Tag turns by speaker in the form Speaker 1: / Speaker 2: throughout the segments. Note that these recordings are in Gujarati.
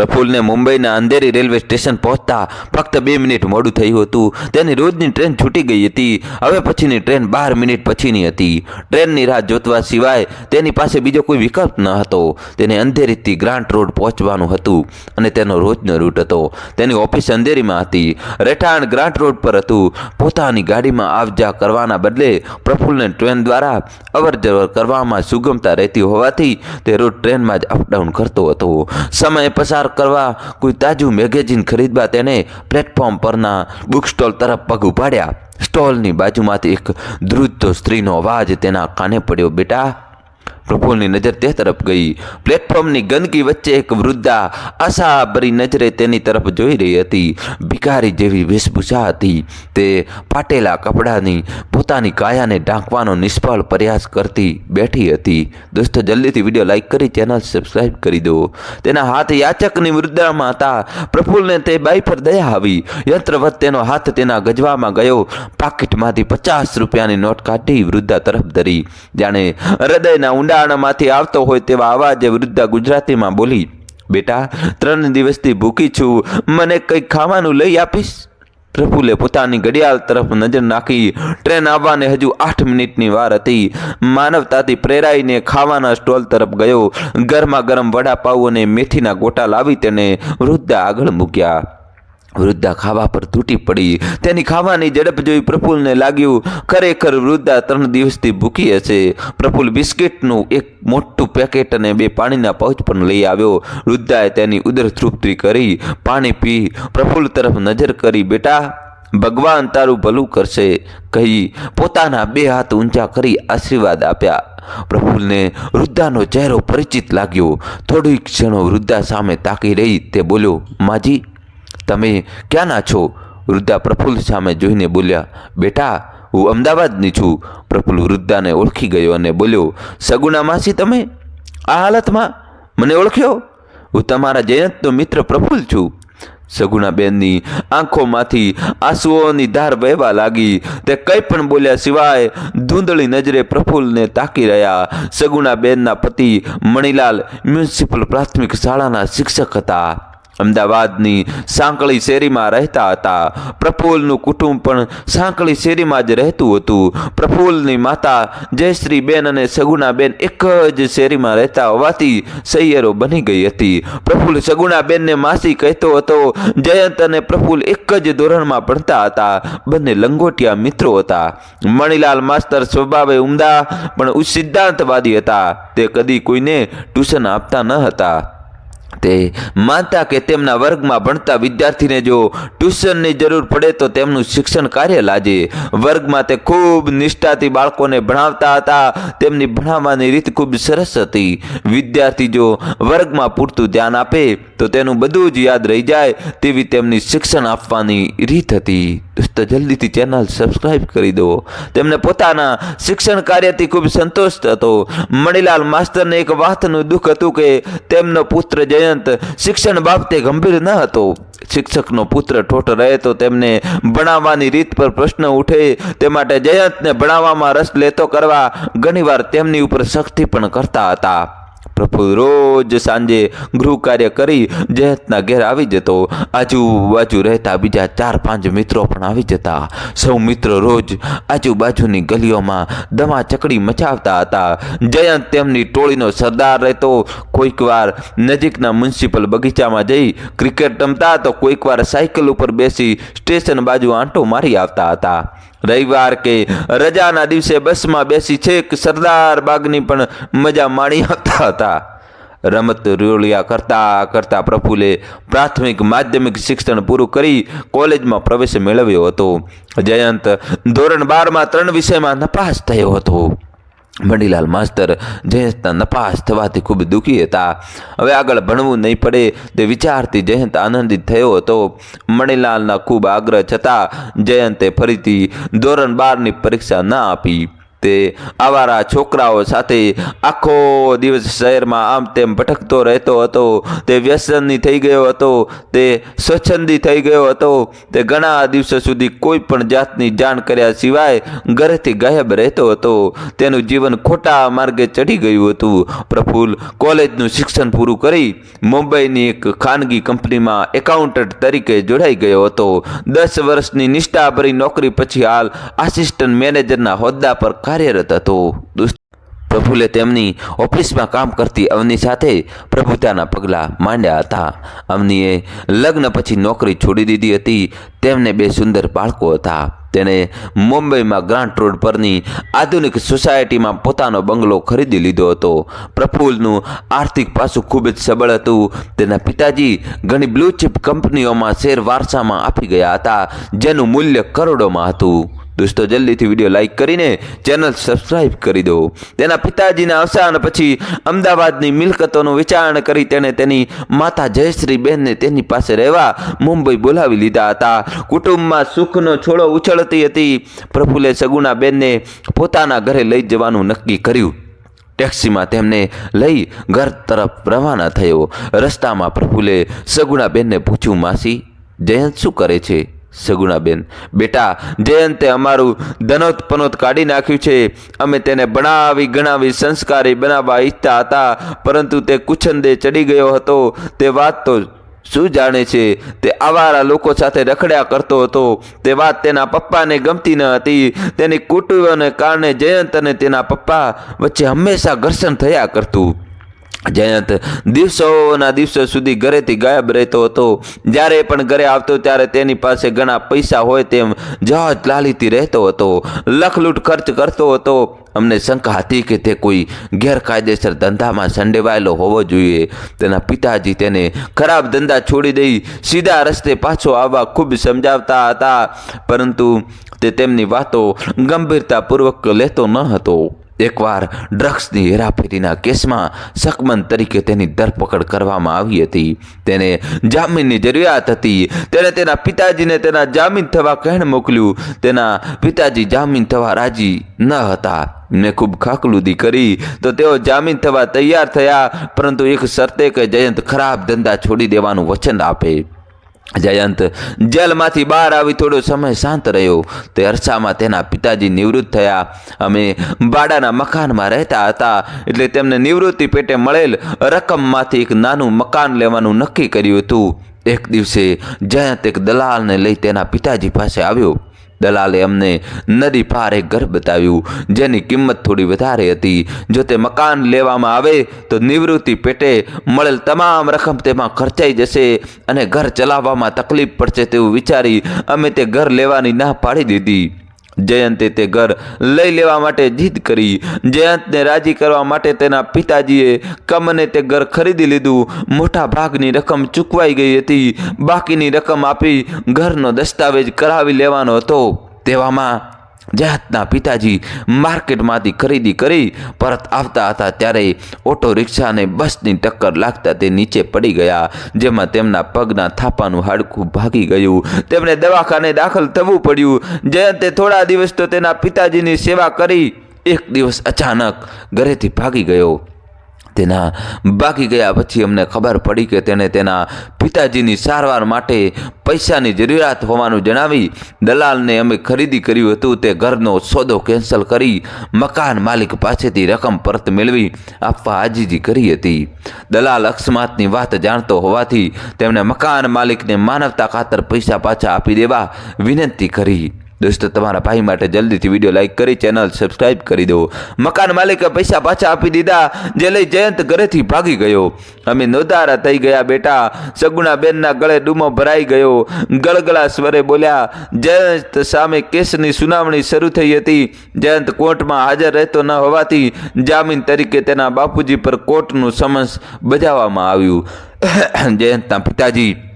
Speaker 1: પ્રફુલ્લને મુંબઈના અંધેરી રેલવે સ્ટેશન પહોંચતા ફક્ત બે મિનિટ મોડું થયું હતું. તેની રોજની ટ્રેન છૂટી ગઈ હતી. હવે પછીની ટ્રેન બાર મિનિટ પછીની હતી. ટ્રેનની રાહ જોતવા સિવાય તેની પાસે બીજો કોઈ વિકલ્પ ન હતો. તેને અંધેરીથી ગ્રાન્ટ રોડ પહોંચવાનું હતું અને તેનો રોજનો રૂટ હતો. તેની ઓફિસ અંધેરીમાં હતી. રહેઠાણ ગ્રાન્ટ રોડ પર હતું. પોતાની ગાડીમાં આવ જા કરવાના બદલે પ્રફુલ્લને ટ્રેન દ્વારા અવર જવર કરવામાં સુગમતા રહેતી હોવાથી તે રોજ ટ્રેનમાં જ અપડાઉન કરતો હતો. સમય પસાર કરવા કોઈ તાજું મેગેઝિન ખરીદવા તેને પ્લેટફોર્મ પરના બુક સ્ટોલ તરફ પગ ઉપાડ્યા. સ્ટોલની બાજુમાંથી એક ધ્રુજતો સ્ત્રીનો અવાજ તેના કાને પડ્યો, બેટા પ્રફુલ્લની નજર તે તરફ ગઈ. પ્લેટફોર્મની ગંદકી વચ્ચે એક વૃદ્ધા આશાભરી નજરે તેની તરફ જોઈ રહી હતી. ભિખારી જેવી વેશભૂષા હતી. તે ફાટેલા કપડાની, પોતાની કાયાને ઢાંકવાનો નિષ્ફળ પ્રયાસ કરતી બેઠી હતી. દોસ્તો, જલ્દીથી વીડિયો લાઈક કરી, ચેનલ સબસ્ક્રાઇબ કરી દો. તેના હાથ યાચકની વૃદ્ધામાં હતા પ્રફુલ્લને તે બાઈ પર દયા આવી. યંત્રવત તેનો હાથ તેના ગજવામાં ગયો. પાકીટમાંથી પચાસ રૂપિયાની નોટ કાઢી વૃદ્ધા તરફ ધરી. જાણે હૃદયના ઊંડાણમાંથી આવતો હોય તેવા અવાજે વૃદ્ધા ગુજરાતીમાં બોલી, બેટા, ત્રણ દિવસથી ભૂખી છું. મને કંઈક ખાવાનું લઈ આપીશ? પ્રફુલે પોતાની ઘડિયાળ તરફ નજર નાખી. ટ્રેન આવવાને હજુ આઠ મિનિટની વાર હતી. માનવતાથી પ્રેરાઈને ખાવાના સ્ટોલ તરફ ગયો. ગરમા ગરમ વડાપાઉં અને મેથીના ગોટા લાવી તેને વૃદ્ધા આગળ મૂક્યા. વૃદ્ધા ખાવા પર તૂટી પડી. તેની ખાવાની ઝડપ જોઈ પ્રફુલને લાગ્યું, ખરેખર વૃદ્ધા ત્રણ દિવસથી ભૂખી હશે. પ્રફુલ બિસ્કિટનું એક મોટું પેકેટ અને બે પાણીના પાઉચ પણ લઈ આવ્યો. વૃદ્ધાએ તેની ઉદર તૃપ્તિ કરી. પાણી પી. પ્રફુલ તરફ નજર કરી, બેટા, ભગવાન તારું ભલું કરશે. કહી, પોતાના બે હાથ ઊંચા કરી આશીર્વાદ આપ્યા. પ્રફુલને વૃદ્ધાનો ચહેરો પરિચિત લાગ્યો. થોડીક ક્ષણો વૃદ્ધા સામે તાકી રહી. તે બોલ્યો, માજી તમે ક્યાંના છો? વૃદ્ધા પ્રફુલ્લ સામે જોઈને બોલ્યા, બેટા, હું અમદાવાદની છું. પ્રફુલ્લ વૃદ્ધાને ઓળખી ગયો અને બોલ્યો સગુણા માસી, તમે આ હાલતમાં મને ઓળખ્યો? હું તમારા જયંતનો મિત્ર પ્રફુલ્લ છું. સગુણાબેનની આંખોમાંથી આંસુઓની ધાર વહેવા લાગી. તે કંઈ પણ બોલ્યા સિવાય ધૂંધળી નજરે પ્રફુલ્લને તાકી રહ્યા. સગુણાબેનના પતિ મણિલાલ મ્યુનિસિપલ પ્રાથમિક શાળાના શિક્ષક હતા. અમદાવાદની સાંકળી શેરીમાં રહેતા હતા. પ્રફુલ્લનું કુટુંબ પણ સાંકળી શેરીમાં જ રહેતું હતું. પ્રફુલ્લની માતા જયશ્રીબેન અને સગુણાબેન એક જ શેરીમાં રહેતા હોવાથી સૈયરો બની ગઈ હતી. પ્રફુલ્લ સગુણાબેનને માસી કહેતો હતો, જયંત અને પ્રફુલ્લ એક જ ધોરણમાં ભણતા હતા. બંને લંગોટિયા મિત્રો હતા. મણિલાલ માસ્તર સ્વભાવે ઉમદા, પણ સિદ્ધાંતવાદી હતા. તે કદી કોઈને ટ્યુશન આપતા ન હતા. તે માનતા કે તેમના વર્ગમાં ભણતા વિદ્યાર્થીને જો ટ્યુશનની જરૂર પડે તો તેમનું શિક્ષણ કાર્ય લાજે. વર્ગમાં તે ખૂબ નિષ્ઠાથી બાળકોને ભણાવતા હતા. તેમની ભણાવવાની રીત ખૂબ સરસ હતી. વિદ્યાર્થી જો વર્ગમાં પૂરતું ધ્યાન આપે તો તેનું બધું જ યાદ રહી જાય તેવી તેમની શિક્ષણ આપવાની રીત હતી. દોસ્તો જલ્દીથી ચેનલ સબસ્ક્રાઇબ કરી દો. તેમને પોતાના શિક્ષણ કાર્યથી ખૂબ સંતોષ હતો મણિલાલ માસ્તરને એક વાતનું દુઃખ હતું કે તેમનો પુત્ર જયંત શિક્ષણ બાબતે ગંભીર ન હતો. શિક્ષકનો પુત્ર ઠોઠ રહે તો તેમને ભણાવવાની રીત પર પ્રશ્ન ઉઠે. તે માટે જયંતને ભણાવવામાં રસ લેતો કરવા ઘણીવાર તેમની ઉપર સખ્તી પણ કરતા હતા. પ્રફુલ્લ રોજ સાંજે ગૃહ કાર્ય કરી જયંતના ઘેર આવી જતો. આજુબાજુ રહેતા બીજા ચાર પાંચ મિત્રો પણ આવી જતા. સૌ મિત્રો રોજ આજુબાજુની ગલીઓમાં દમા ચકડી મચાવતા હતા. જયંત તેમની ટોળીનો સરદાર રહેતો. કોઈક વાર નજીકના મ્યુનિસિપલ બગીચામાં જઈ ક્રિકેટ રમતા તો કોઈક વાર સાયકલ ઉપર બેસી સ્ટેશન બાજુ આંટો મારી આવતા હતા. રવિવાર કે રજાના દિવસે બસમાં બેસી છેક સરદાર બાગની પણ મજા માણી આવતા હતા. રમત રોળિયા કરતા કરતા પ્રફુલે પ્રાથમિક માધ્યમિક શિક્ષણ પૂરું કરી કોલેજમાં પ્રવેશ મેળવ્યો હતો. જયંત ધોરણ બારમાં ત્રણ વિષયમાં નપાસ થયો હતો. મણીલાલ માસ્તર જયંતના નપાસ થવાથી ખૂબ દુઃખી હતા. હવે આગળ ભણવું નહીં પડે તે વિચારથી જયંત આનંદિત થયો હતો. મણીલાલના ખૂબ આગ્રહ છતાં જયંતે ફરીથી ધોરણ બારની પરીક્ષા ના આપી. તે આવારા છોકરાઓ સાથે આખો દિવસ શહેરમાં આમ તેમ ભટકતો રહેતો હતો. તે વ્યસનની થઈ ગયો હતો, તે સ્વચ્છંદી થઈ ગયો હતો. તે ઘણા દિવસો સુધી કોઈ પણ જાતની જાણ કર્યા સિવાય ઘરેથી ગાયબ રહેતો હતો. તેનું જીવન ખોટા માર્ગે ચડી ગયું હતું. પ્રફુલ કોલેજનું શિક્ષણ પૂરું કરી મુંબઈની એક ખાનગી કંપનીમાં એકાઉન્ટન્ટ તરીકે જોડાઈ ગયો હતો. દસ વર્ષની નિષ્ઠાભરી નોકરી પછી હાલ આસિસ્ટન્ટ મેનેજરના હોદ્દા પર કાર્યરત હતો. પ્રફુલ્લે તેમની ઓફિસમાં કામ કરતી અવની સાથે પ્રભુતાના પગલાં માંડ્યા હતા. અવનીએ લગ્ન પછી નોકરી છોડી દીધી હતી. તેમને બે સુંદર બાળકો હતા. તેણે મુંબઈમાં ગ્રાન્ટ રોડ પરની આધુનિક સોસાયટીમાં પોતાનો બંગલો ખરીદી લીધો હતો. પ્રફુલનું આર્થિક પાસું ખૂબ જ સબળ હતું. તેના પિતાજી ઘણી બ્લુ કંપનીઓમાં શેર વારસામાં આપી ગયા હતા, જેનું મૂલ્ય કરોડોમાં હતું. દોસ્તો, જલ્દીથી વીડિયો લાઇક કરીને ચેનલ સબસ્ક્રાઇબ કરી દો. તેના પિતાજીના અવસાન પછી અમદાવાદની મિલકતોનું વિચારણ કરી તેણે તેની માતા જયશ્રી બહેનને તેની પાસે રહેવા મુંબઈ બોલાવી લીધા હતા. કુટુંબમાં સુખનો છોડો ઉછળતી હતી. પ્રફુલે સગુણા બહેનને પોતાના ઘરે લઈ જવાનું નક્કી કર્યું. ટેક્સીમાં તેમને લઈ ઘર તરફ રવાના થયો. રસ્તામાં પ્રફુલ્લે સગુણાબેનને પૂછ્યું, માસી, જયંત શું કરે છે? સગુણાબેન, બેટા, જયંતે અમારું ધનોત પનોત કાઢી નાખ્યું છે. અમે તેને ભણાવી, ગણાવી, સંસ્કારી બનાવવા ઈચ્છતા હતા, પરંતુ તે કુછંદે ચડી ગયો હતો. તે વાત તો શું જાણે છે? તે આવારા લોકો સાથે રખડ્યા કરતો હતો. તે વાત તેના પપ્પાને ગમતી ન હતી. તેની કુટુંબને કારણે જયંત અને તેના પપ્પા વચ્ચે હંમેશા ઘર્ષણ થયા કરતું. જયંત દિવસોના દિવસો સુધી ઘરેથી ગાયબ રહેતો હતો. જ્યારે પણ ઘરે આવતો, ત્યારે તેની પાસે ઘણા પૈસા હોય તેમ જહાજ લાલીથી રહેતો હતો. લખલૂટ ખર્ચ કરતો હતો. અમને શંકા હતી કે તે કોઈ ગેરકાયદેસર ધંધામાં સંડેવાયેલો હોવો જોઈએ. તેના પિતાજી તેને ખરાબ ધંધા છોડી દઈ સીધા રસ્તે પાછો આવવા ખૂબ સમજાવતા હતા. પરંતુ તે તેમની વાતો ગંભીરતાપૂર્વક લેતો ન હતો. એકવાર ડ્રગ્સની હેરાફેરીના કેસમાં શકમંદ તરીકે તેની ધરપકડ કરવામાં આવી હતી. તેને જામીનની જરૂરિયાત હતી. તેણે તેના પિતાજીને તેના જામીન થવા કહેણ મોકલ્યું. તેના પિતાજી જામીન થવા રાજી ન હતા. મેં ખૂબ ખાકલુદી કરી તો તેઓ જામીન થવા તૈયાર થયા, પરંતુ એક શરતે કે જયંત ખરાબ ધંધા છોડી દેવાનું વચન આપે. જયંત, જેલમાંથી બહાર આવી થોડો સમય શાંત રહ્યો. તે અરસામાં તેના પિતાજી નિવૃત્ત થયા. અમે ભાડાના મકાનમાં રહેતા હતા, એટલે તેમને નિવૃત્તિ પેટે મળેલ રકમમાંથી એક નાનું મકાન લેવાનું નક્કી કર્યું હતું. એક દિવસે જયંત એક દલાલને લઈ તેના પિતાજી પાસે આવ્યો. દલાલે અમને નદી પારે ઘર બતાવ્યું જેની કિંમત થોડી વધારે હતી. જો તે મકાન લેવામાં આવે, તો નિવૃત્તિ પેટે મળેલ તમામ રકમ તેમાં ખર્ચાઈ જશે અને ઘર ચલાવવામાં તકલીફ પડશે તેવું વિચારી અમે તે ઘર લેવાની ના પાડી દીધી. જયંતે તે ઘર લઈ લેવા માટે જીદ કરી. જયંતને રાજી કરવા માટે તેના પિતાજીએ કમને તે ઘર ખરીદી લીધું. મોટા ભાગની રકમ ચૂકવાઈ ગઈ હતી. બાકીની રકમ આપી ઘરનો દસ્તાવેજ કરાવી લેવાનો હતો. તેવામાં જયંતના પિતાજી માર્કેટમાંથી ખરીદી કરી પરત આવતા હતા ત્યારે ઓટો રિક્ષા અને બસની ટક્કર લાગતા તે નીચે પડી ગયા, જેમાં તેમના પગના થાપાનું હાડકું ભાગી ગયું. તેમણે દવાખાને દાખલ થવું પડ્યું. જયંતે થોડા દિવસ તો તેના પિતાજીની સેવા કરી. એક દિવસ અચાનક ઘરેથી ભાગી ગયો. તેના બાકી ગયા પછી અમને ખબર પડી કે તેણે તેના પિતાજીની સારવાર માટે પૈસાની જરૂરિયાત હોવાનું જણાવી દલાલને અમે ખરીદી કર્યું હતું. તે ઘરનો સોદો કેન્સલ કરી મકાન માલિક પાસેથી રકમ પરત મેળવી આપવા આજીજી કરી હતી. દલાલ અકસ્માતની વાત જાણતો હોવાથી તેમણે મકાન માલિકને માનવતા ખાતર પૈસા પાછા આપી દેવા વિનંતી કરી. દોસ્તો, તમારા ભાઈ માટે જલ્દીથી વીડિયો લાઇક કરી ચેનલ સબસ્ક્રાઇબ કરી દો મકાન માલિકે પૈસા પાછા આપી દીધા, જે લઈ જયંત ઘરેથી ભાગી ગયો. અમે નોધારા થઈ ગયા બેટા. સગુણા બેનના ગળે ડૂમો ભરાઈ ગયો. ગળગળા સ્વરે બોલ્યા, જયંત સામે કેસની સુનાવણી શરૂ થઈ હતી. જયંત કોર્ટમાં હાજર રહેતો ન હોવાથી જામીન તરીકે તેના બાપુજી પર કોર્ટનું સમન્સ બજાવવામાં આવ્યું. જયંતના પિતાજી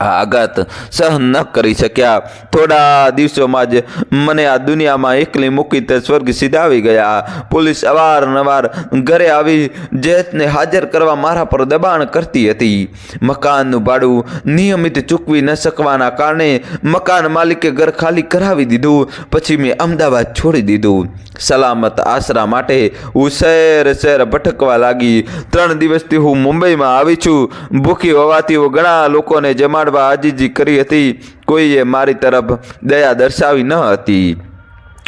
Speaker 1: આઘાત સહન ન કરી શક્યા. થોડા દિવસોમાં જ મને આ દુનિયામાં એકલી મૂકી તે સ્વર્ગ સીધાવી ગયા. પોલીસ અવારનવાર ઘરે આવી જેતને હાજર કરવા મારા પર દબાણ કરતી હતી. મકાનનું ભાડું નિયમિત ચૂકવી ન શકવાના કારણે મકાન માલિકે ઘર ખાલી કરાવી દીધું. પછી મેં અમદાવાદ છોડી દીધું. સલામત આશરા માટે હું શહેર શહેર ભટકવા લાગી. ત્રણ દિવસથી હું મુંબઈમાં આવી છું. ભૂખી હોવાથી હું ઘણા લોકોને જમાડવા આજીજી કરી હતી. કોઈએ મારી તરફ દયા દર્શાવી ન હતી.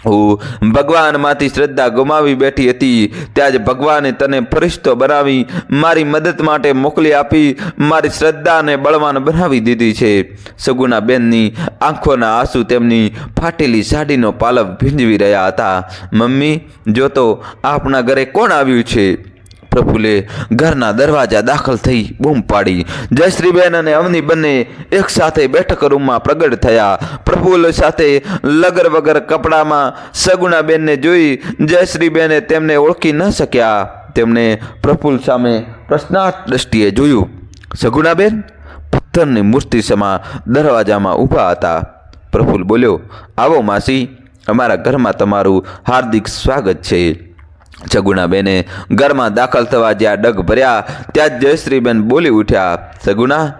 Speaker 1: હું ભગવાનમાંથી શ્રદ્ધા ગુમાવી બેઠી હતી. ત્યાં જ ભગવાને તને ફરિશ્તો બનાવી, મારી મદદ માટે મોકલી આપી, મારી શ્રદ્ધાને બળવાન બનાવી દીધી છે. સગુના બેનની આંખોના આંસુ તેમની ફાટેલી સાડીનો પાલવ ભીંજવી રહ્યા હતા. મમ્મી, જો તો આપના ઘરે કોણ આવ્યું છે? પ્રફુલ્લે ઘરના દરવાજા દાખલ થઈ બૂમ પાડી. જયશ્રીબેન અને અવની બંને એક સાથે બેઠક રૂમમાં પ્રગટ થયા. પ્રફુલ સાથે લગર વગર કપડામાં સગુણાબેનને જોઈ જયશ્રીબેને તેમને ઓળખી ન શક્યા. તેમણે પ્રફુલ સામે પ્રશ્નાર્થ દ્રષ્ટિએ જોયું. સગુણાબેન પથ્થરની મૂર્તિ સમા દરવાજામાં ઊભા હતા. પ્રફુલ બોલ્યો, આવો માસી, અમારા ઘરમાં તમારું હાર્દિક સ્વાગત છે. સગુણાબેને ઘરમાં દાખલ થવા જ્યાં ડગ ભર્યા, ત્યાં જયશ્રીબેન બોલી ઉઠ્યા, સગુણા,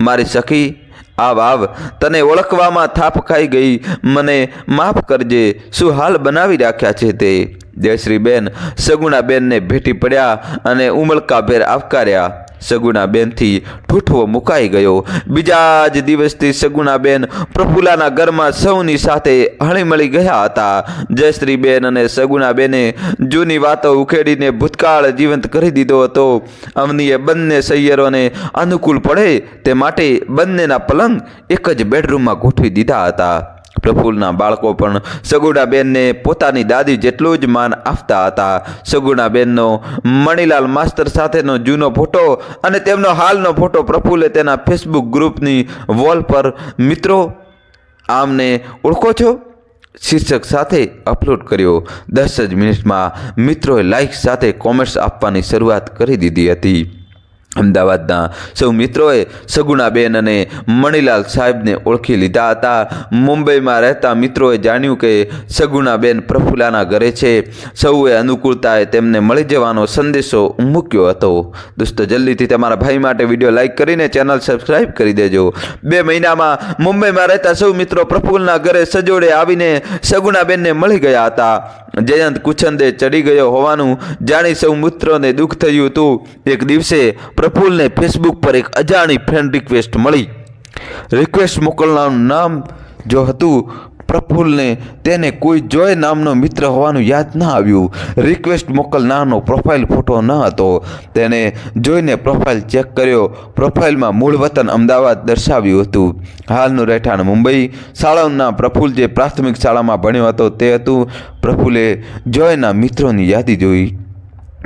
Speaker 1: મારી સખી, આવ આવ, તને ઓળખવામાં થાપ ખાઈ ગઈ, મને માફ કરજે, શું હાલ બનાવી રાખ્યા છે તે? જયશ્રીબેન સગુણાબેનને ભેટી પડ્યા અને ઉમળકાભેર આવકાર્યા. સગુણાબેનથી ઠૂઠવો મુકાઈ ગયો. બીજા જ દિવસથી સગુણાબેન પ્રફુલાના ઘરમાં સૌની સાથે હળીમળી ગયા હતા. જયશ્રીબેન અને સગુણાબેને જૂની વાતો ઉખેડીને ભૂતકાળ જીવંત કરી દીધો હતો. અવનીએ બંને સૈયરોને અનુકૂળ પડે તે માટે બંનેના પલંગ એક જ બેડરૂમમાં ગોઠવી દીધા હતા. પ્રફુલ્લના બાળકો પણ સગુણાબેનને પોતાની દાદી જેટલું જ માન આપતા હતા. સગુણાબેનનો મણીલાલ માસ્તર સાથેનો જૂનો ફોટો અને તેમનો હાલનો ફોટો પ્રફુલ્લે તેના ફેસબુક ગ્રુપની વોલ પર મિત્રો આમને ઓળખો છો? શીર્ષક સાથે અપલોડ કર્યો. દસ જ મિનિટમાં મિત્રોએ લાઇક સાથે કોમેન્ટ્સ આપવાની શરૂઆત કરી દીધી હતી. અમદાવાદના સૌ મિત્રોએ સગુણાબેન અને મણિલાલ સાહેબને ઓળખી લીધા હતા. મુંબઈમાં રહેતા મિત્રોએ જાણ્યું કે સગુણાબેન પ્રફુલ્લાના ઘરે છે. સૌએ અનુકૂળતાએ તેમને મળી જવાનો સંદેશો મૂક્યો હતો. દોસ્તો, જલ્દીથી તમારા ભાઈ માટે વીડિયો લાઇક કરીને ચેનલ સબસ્ક્રાઈબ કરી દેજો. બે મહિનામાં મુંબઈમાં રહેતા સૌ મિત્રો પ્રફુલના ઘરે સજોડે આવીને સગુણાબેનને મળી ગયા હતા. જયંત કુછંદે ચડી ગયો હોવાનું જાણી સૌ મિત્રોને દુઃખ થયું હતું. એક દિવસે પ્રફુલ્લને ફેસબુક પર એક અજાણી ફ્રેન્ડ રિક્વેસ્ટ મળી. રિક્વેસ્ટ મોકલનારનું નામ જો હતું પ્રફુલ્લને તેને કોઈ જોય નામનો મિત્ર હોવાનું યાદ ન આવ્યું. રિક્વેસ્ટ મોકલનારનો પ્રોફાઇલ ફોટો ન હતો. તેને જોઈને પ્રોફાઇલ ચેક કર્યો. પ્રોફાઇલમાં મૂળ વતન અમદાવાદ દર્શાવ્યું હતું. હાલનું રહેઠાણ મુંબઈ. શાળાના પ્રફુલ જે પ્રાથમિક શાળામાં ભણ્યો હતો તે હતું. પ્રફુલ્લે જોયના મિત્રોની યાદી જોઈ.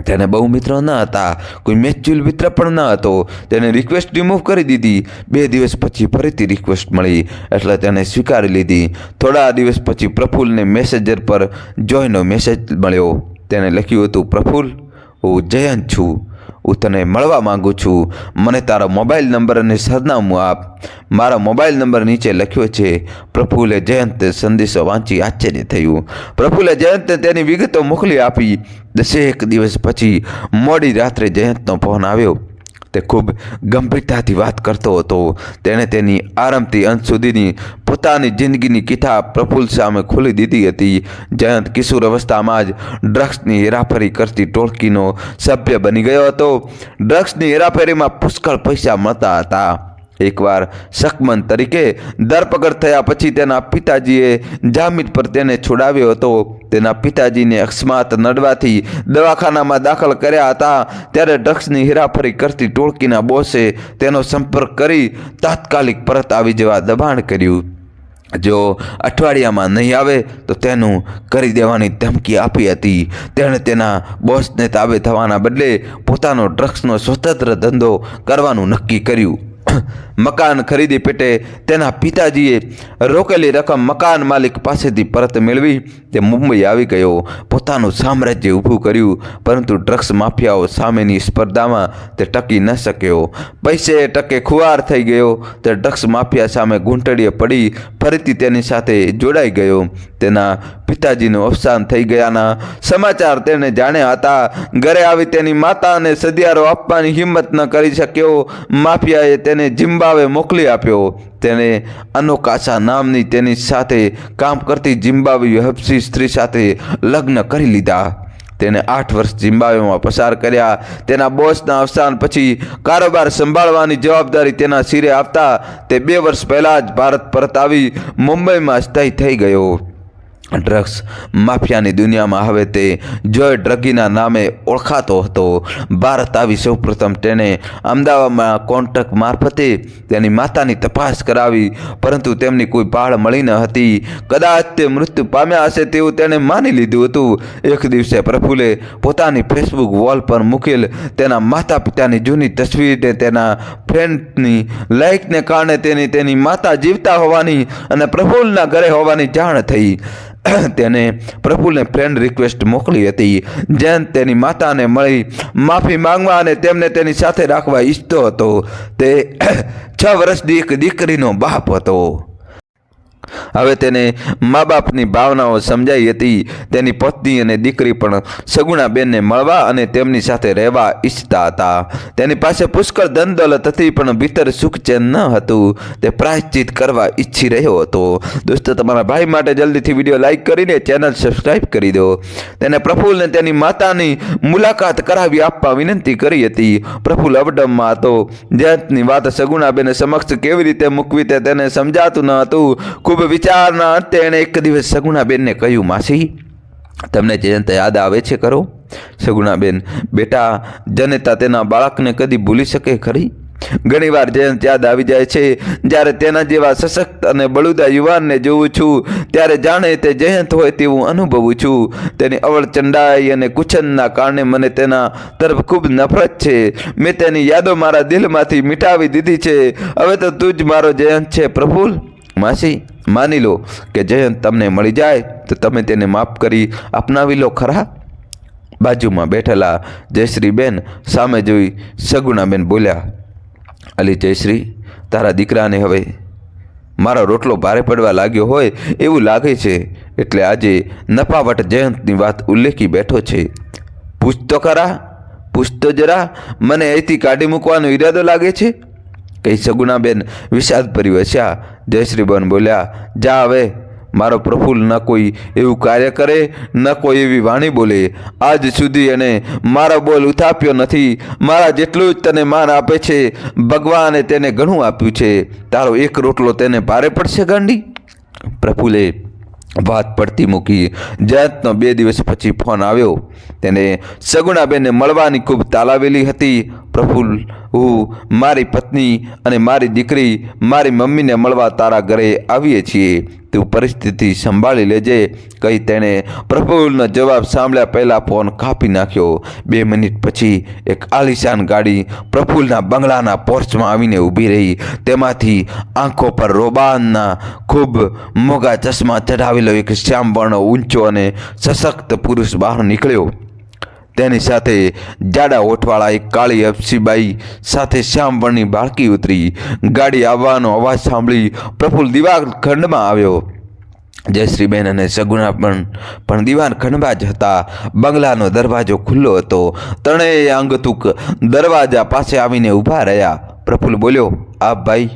Speaker 1: તેને બહુ મિત્ર ન હતા, કોઈ મેચ્યુઅલ મિત્ર પણ ન હતો, તેને રિક્વેસ્ટ રિમૂવ કરી દીધી. બે દિવસ પછી ફરીથી રિક્વેસ્ટ મળી, એટલે તેને સ્વીકારી લીધી. થોડા દિવસ પછી પ્રફુલ્લને મેસેજર પર જોઈનો મેસેજ મળ્યો. તેને લખ્યું હતું, પ્રફુલ, હું જયંત છું. હું તને મળવા માંગુ છું. મને તારો મોબાઈલ નંબર અને સરનામું આપ. મારો મોબાઈલ નંબર નીચે લખ્યો છે પ્રફુલ્લે જયંત સંદેશો વાંચી આશ્ચર્ય થયું. પ્રફુલ્લે જયંતે તેની વિગતો મોકલી આપી. દસેક દિવસ પછી મોડી રાત્રે જયંતનો ફોન આવ્યો. તે ખૂબ ગંભીરતાથી વાત કરતો હતો. તેણે તેની આરંભથી અંત સુધીની પોતાની જિંદગીની કિતાબ પ્રફુલ્લ સામે ખોલી દીધી હતી. જયંત કિશોર અવસ્થામાં જ ડ્રગ્સની હેરાફેરી કરતી ટોળકીનો સભ્ય બની ગયો હતો. ડ્રગ્સની હેરાફેરીમાં પુષ્કળ પૈસા મળતા હતા. એકવાર શકમન તરીકે ધરપકડ થયા પછી તેના પિતાજીએ જામીન પર તેને છોડાવ્યો હતો. તેના પિતાજીને અકસ્માત નડવાથી દવાખાનામાં દાખલ કર્યા હતા. ત્યારે ડ્રગ્સની હેરાફરી કરતી ટોળકીના બોસે તેનો સંપર્ક કરી તાત્કાલિક પરત આવી જવા દબાણ કર્યું. જો અઠવાડિયામાં નહીં આવે તો તેનું કરી દેવાની ધમકી આપી હતી. તેણે તેના બોસને તાબે થવાના બદલે પોતાનો ડ્રગ્સનો સ્વતંત્ર ધંધો કરવાનું નક્કી કર્યું. મકાન ખરીદી પેટે તેના પિતાજીએ રોકેલી રકમ મકાન માલિક પાસેથી પરત મેળવી તે મુંબઈ આવી ગયો. પોતાનું સામ્રાજ્ય ઊભું કર્યું, પરંતુ ડ્રગ્સ માફિયાઓ સામેની સ્પર્ધામાં તે ટકી ન શક્યો. પૈસે ટકે ખુવાર થઈ ગયો, તે ડ્રગ્સ માફિયા સામે ઘૂંટડીએ પડી, ફરીથી તેની સાથે જોડાઈ ગયો. તેના પિતાજીનું અવસાન થઈ ગયાના સમાચાર તેને જાણ્યા હતા. ઘરે આવી તેની માતા અને સદિયારો આપવાની હિંમત ન કરી શક્યો. માફિયાએ તેને જિમ્બાવે મોકલી આપ્યો. તેણે અનોકાશા નામની તેની સાથે કામ કરતી જિમ્બાવી હપસી સ્ત્રી સાથે લગ્ન કરી લીધા. તેણે આઠ વર્ષ જિમ્બાબ્વેમાં પસાર કર્યા. તેના બોસના અવસાન પછી કારોબાર સંભાળવાની જવાબદારી તેના સિરે આપતા તે બે વર્ષ પહેલાં જ ભારત પરત આવી મુંબઈમાં સ્થાયી થઈ ગયો. ડ્રગ્સ માફિયાની દુનિયામાં હવે તે જોય ડ્રગીના નામે ઓળખાતો હતો. ભારત આવી સૌપ્રથમ તેણે અમદાવાદમાં કોન્ટ્રાક્ટ મારફતે તેની માતાની તપાસ કરાવી, પરંતુ તેમની કોઈ પાળ મળી ન હતી. કદાચ તે મૃત્યુ પામ્યા હશે તેવું તેણે માની લીધું હતું. એક દિવસે પ્રફુલે પોતાની ફેસબુક વોલ પર મૂકેલ તેના માતા પિતાની જૂની તસવીરને તેના ફ્રેન્ડની લાઇકને કારણે તેની તેની માતા જીવતા હોવાની અને પ્રફુલના ઘરે હોવાની જાણ થઈ. તેને પ્રફુલને ફ્રેન્ડ રિક્વેસ્ટ મોકલી હતી. જેન તેની માતાને મળી માફી માંગવા અને તેમને તેની સાથે રાખવા ઈચ્છતો હતો. તે છ વર્ષની એક દીકરીનો બાપ હતો. હવે તેને મા બાપની ભાવનાઓ સમજાઈ હતી. તેની પત્ની અને દીકરી પણ સગુણાબેનને મળવા અને તેમની સાથે રહેવા ઈચ્છતા હતા. તેની પાસે પુષ્કળ ધન દોલત હતી, પણ ભીતર સુખચેન ન હતું. તે પ્રાયશ્ચિત કરવા ઈચ્છી રહ્યો હતો. દોસ્તો, તમારા ભાઈ માટે જલ્દીથી વીડિયો લાઇક કરીને ચેનલ સબસ્ક્રાઈબ કરી દો. તેને પ્રફુલ્લને તેની માતાની મુલાકાત કરાવી આપવા વિનંતી કરી હતી. પ્રફુલ અવડમમાં હતો. જયંતની વાત સગુણાબેને સમક્ષ કેવી રીતે મૂકવી તે તેને સમજાતું ન હતું. ખૂબ વિચારના અંતે એણે એક દિવસ સગુણાબેનને કહ્યું, માસી, તમને જયંત યાદ આવે છે કરો સગુણાબેન, બેટા, જનેતા તેના બાળકને કદી ભૂલી શકે ખરી? ઘણીવાર જયંત યાદ આવી જાય છે, જ્યારે તેના જેવા સશક્ત અને બળુદા યુવાનને જોઉં છું, ત્યારે જાણે તે જયંત હોય તેવું અનુભવું છું. તેની અવળચંડાઈ અને કુછનના કારણે મને તેના તરફ ખૂબ નફરત છે. મેં તેની યાદો મારા દિલમાંથી મિટાવી દીધી છે. હવે તો તું જ મારો જયંત છે પ્રફુલ્લ માસી, માની લો કે જયંત તમને મળી જાય, તો તમે તેને માફ કરી અપનાવી લો ખરા? બાજુમાં બેઠેલા જયશ્રીબેન સામે જોઈ સગુણાબેન બોલ્યા, અલી જયશ્રી, તારા દીકરાને હવે મારો રોટલો ભારે પડવા લાગ્યો હોય એવું લાગે છે, એટલે આજે નફાવટ જયંતની વાત ઉલ્લેખી બેઠો છે. પૂછતો ખરા પૂછતો જરા, મને અહીંથી કાઢી મૂકવાનો ઈરાદો લાગે છે? કઈ સગુણાબેન વિષાદ ભર્યું જયશ્રીબેન બોલ્યા, જા હવે, મારો પ્રફુલ્લ ન કોઈ એવું કાર્ય કરે, ન કોઈ એવી વાણી બોલે. આજ સુધી એને મારો બોલ ઉથાપ્યો નથી. મારા જેટલું જ તને માન આપે છે, ભગવાને તેને ઘણું આપ્યું છે. તારો એક રોટલો તેને ભારે પડશે, ગાંડી? પ્રફુલ્લે વાત પડતી મૂકી. જયંતનો બે દિવસ પછી ફોન આવ્યો. તેને સગુણાબેનને મળવાની ખૂબ તાલાવેલી હતી. પ્રફુલ, હું, મારી પત્ની અને મારી દીકરી મારી મમ્મીને મળવા તારા ઘરે આવીએ છીએ. તું પરિસ્થિતિ સંભાળી લેજે, કહી તેણે પ્રફુલનો જવાબ સાંભળ્યા પહેલાં ફોન કાપી નાખ્યો. બે મિનિટ પછી એક આલિશાન ગાડી પ્રફુલના બંગલાના પોર્ચમાં આવીને ઊભી રહી. તેમાંથી આંખો પર રોબાનના ખૂબ મોગા ચશ્મા ચઢાવેલો એક શ્યામવર્ણ ઊંચો અને સશક્ત પુરુષ બહાર નીકળ્યો. તેની સાથે જાડા ઓઠવાળા એક કાળી અપસીબાઈ સાથે શ્યામવર્ણની બાળકી ઉતરી. ગાડી આવવાનો અવાજ સાંભળી પ્રફુલ્લ દિવાખંડમાં આવ્યો. જયશ્રીબેન અને સગુણા પણ પણ દિવાન ખંડમાં જ હતા. બંગલાનો દરવાજો ખુલ્લો હતો. ત્રણેય આંગતુક દરવાજા પાસે આવીને ઊભા રહ્યા. પ્રફુલ્લ બોલ્યો આ ભાઈ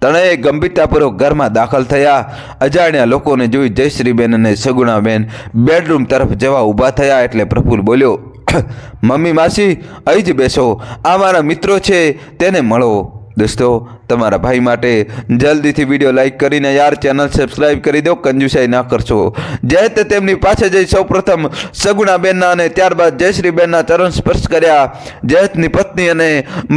Speaker 1: ત્રણેય ગંભીરતાપૂર્વક ઘરમાં દાખલ થયા. અજાણ્યા લોકોને જોઈ જયશ્રીબેન અને સગુણાબેન બેડરૂમ તરફ જવા ઊભા થયા એટલે પ્રફુલ બોલ્યો મમ્મી, માસી, અહીં જ બેસો. આ મારા મિત્રો છે, તેને મળો. દોસ્તો, તમારા ભાઈ માટે જલ્દીથી વીડિયો લાઈક કરીને યાર ચેનલ સબસ્ક્રાઈબ કરી દો, કંજુસાઈ ના કરશો. જયંતે તેમની પાસે જઈ સૌપ્રથમ સગુણાબેનના અને ત્યારબાદ જયશ્રીબેનના ચરણ સ્પર્શ કર્યા. જયતની પત્ની અને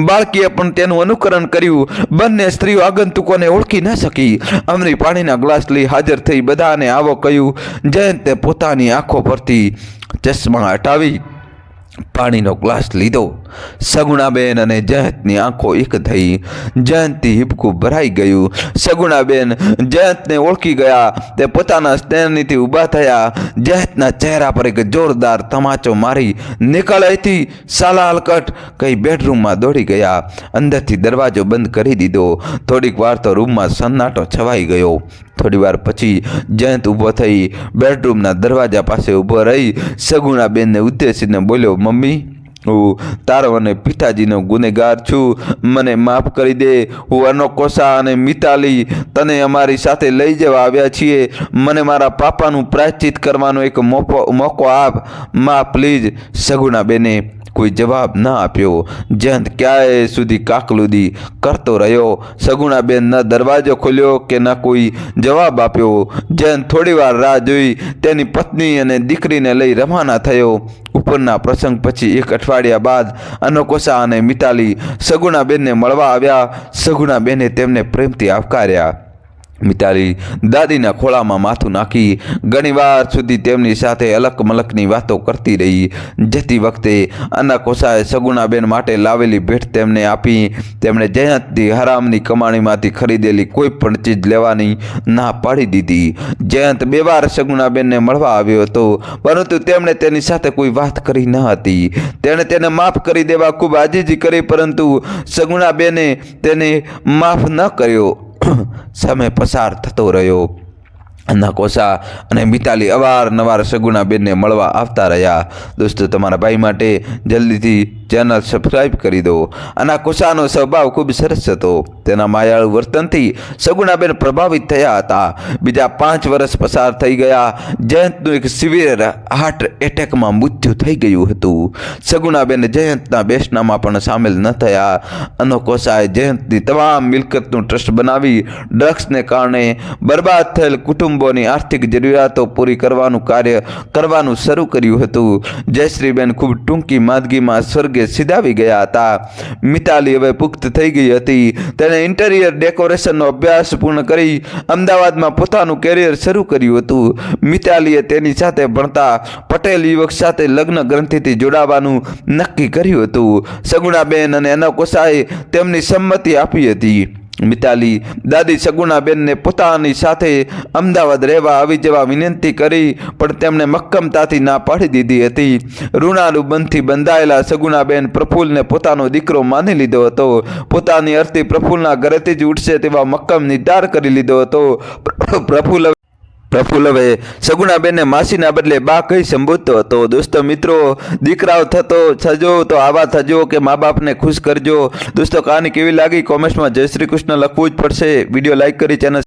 Speaker 1: બાળકીએ પણ તેનું અનુકરણ કર્યું. બંને સ્ત્રીઓ આગંતુકોને ઓળખી ન શકી. અમરી પાણીના ગ્લાસ લઈ હાજર થઈ બધાને આવો કહ્યું, જયંતે પોતાની આંખો પરથી ચશ્મા હટાવી પાણીનો ગ્લાસ લીધો. સગુણાબેન અને જયંતની આંખો એક થઈ. જયંતથી હિપકું ભરાઈ ગયું. સગુણાબેન જયંતને ઓળખી ગયા. તે પોતાના સ્ટેન્ડથી ઊભા થયા. જયંતના ચહેરા પર એક જોરદાર તમાચો મારી નીકળ અહીંથી સાલા કઈ બેડરૂમમાં દોડી ગયા. અંદરથી દરવાજો બંધ કરી દીધો. થોડીક વાર તો રૂમમાં સન્નાટો છવાઈ ગયો. થોડી વાર પછી જયંત ઊભો થઈ. બેડરૂમના દરવાજા પાસે ઊભો રહી. સગુણાબેનને ઉદ્દેશીને બોલ્યો, મમ્મી હું તારો અને પિતાજીનો ગુનેગાર છું. મને માફ કરી દે. હું અનોકોસા અને મિતાલી તને અમારી સાથે લઈ જવા આવ્યા છીએ. મને મારા પાપાનું પ્રાયશ્ચિત કરવાનો એક મોકો મોકો આપ. મા, પ્લીઝ, સગુણાબેને. કોઈ જવાબ ન આપ્યો. જયંત ક્યાંય સુધી કાકલુદી કરતો રહ્યો. સગુણાબેન ન દરવાજો ખોલ્યો કે ન કોઈ જવાબ આપ્યો. જયંત થોડીવાર રાહ જોઈ. તેની પત્ની અને દીકરીને લઈ રવાના થયો. ઉપરના પ્રસંગ પછી એક અઠવાડિયા બાદ અનોકોસા અને મિતાલી સગુણાબેનને મળવા આવ્યા. સગુણાબેને તેમને પ્રેમથી આવકાર્યા. મિતાલી દાદીના ખોળામાં માથું નાખી ઘણીવાર સુધી તેમની સાથે અલક મલકની વાતો કરતી રહી. જતી વખતે અના કોસાએ સગુણાબેન માટે લાવેલી ભેટ તેમને આપી. તેમણે જયંતની હરામની કમાણીમાંથી ખરીદેલી કોઈ પણ ચીજ લેવાની ના પાડી દીધી. જયંત બે વાર સગુણાબેનને મળવા આવ્યો હતો, પરંતુ તેમણે તેની સાથે કોઈ વાત કરી ન હતી. તેણે તેને માફ કરી દેવા ખૂબ આજીજી કરી, પરંતુ સગુણાબેને તેને માફ ન કર્યો. સમય પસાર થતો રહ્યો. અન્ના કોસા અને મિતાલી અવારનવાર સગુણાબેનને મળવા આવતા રહ્યા. દોસ્તો, તમારા ભાઈ માટે જલ્દીથી ચેનલ સબસ્ક્રાઈબ કરી દો. અને કુશાનો સ્વભાવ ખૂબ સરસ હતો. તેના માયાળુ વર્તનથી સગુણાબેન પ્રભાવિત થયા હતા. બીજા પાંચ વર્ષ પસાર થઈ ગયા. જયંતનું એક સિવિયર હાર્ટ એટેકમાં મૃત્યુ થઈ ગયું હતું. સગુણાબેન જયંતના બેસનામાં પણ સામેલ ન થયા. અનો કોસાએ જયંતની તમામ મિલકતનું ટ્રસ્ટ બનાવી ડ્રગ્સને કારણે બરબાદ થયેલ કુટુંબોની આર્થિક જરૂરિયાતો પૂરી કરવાનું કાર્ય કરવાનું શરૂ કર્યું હતું. જયશ્રીબેન ખૂબ ટૂંકી માદગીમાં સ્વર્ગે સિધાવી ગયા હતા. મિતાલી હવે પુખ્ત થઈ ગઈ હતી. તેણે ઇન્ટેરિયર ડેકોરેશનનો અભ્યાસ પૂર્ણ કરી અમદાવાદમાં પોતાનું કેરિયર શરૂ કર્યું હતું. મિતાલીએ તેની સાથે ભણતા પટેલ યુવક સાથે લગ્ન ગ્રંથિથી જોડાવાનું નક્કી કર્યું હતું. સગુણાબેન અને અનકોસાએ તેમની સંમતિ આપી હતી. મિતાલી દાદી સગુણાબેનને પોતાની સાથે અમદાવાદ રહેવા આવી જવા વિનંતી કરી, પણ તેમણે મક્કમતાથી ના પાડી દીધી હતી. ઋણાનું બંધથી બંધાયેલા સગુણાબેન પ્રફુલ્લને પોતાનો દીકરો માની લીધો હતો. પોતાની અર્થી પ્રફુલ્લના ઘરેથી જ ઉઠશે તેવા મક્કમ નિર્ધાર કરી લીધો હતો. પ્રફુલ્લ પ્રફુલ્લ હવે સગુણાબેનને માસીના બદલે બા કહી સંબોધતો હતો. દોસ્તો મિત્રો, દીકરાઓ થતો થજો તો આવા થજો કે મા બાપને ખુશ કરજો. દોસ્તો કહાની કેવી લાગી? કોમેન્ટ્સમાં જય શ્રી કૃષ્ણ લખવું જ પડશે. વીડિયો લાઇક કરી, ચેનલ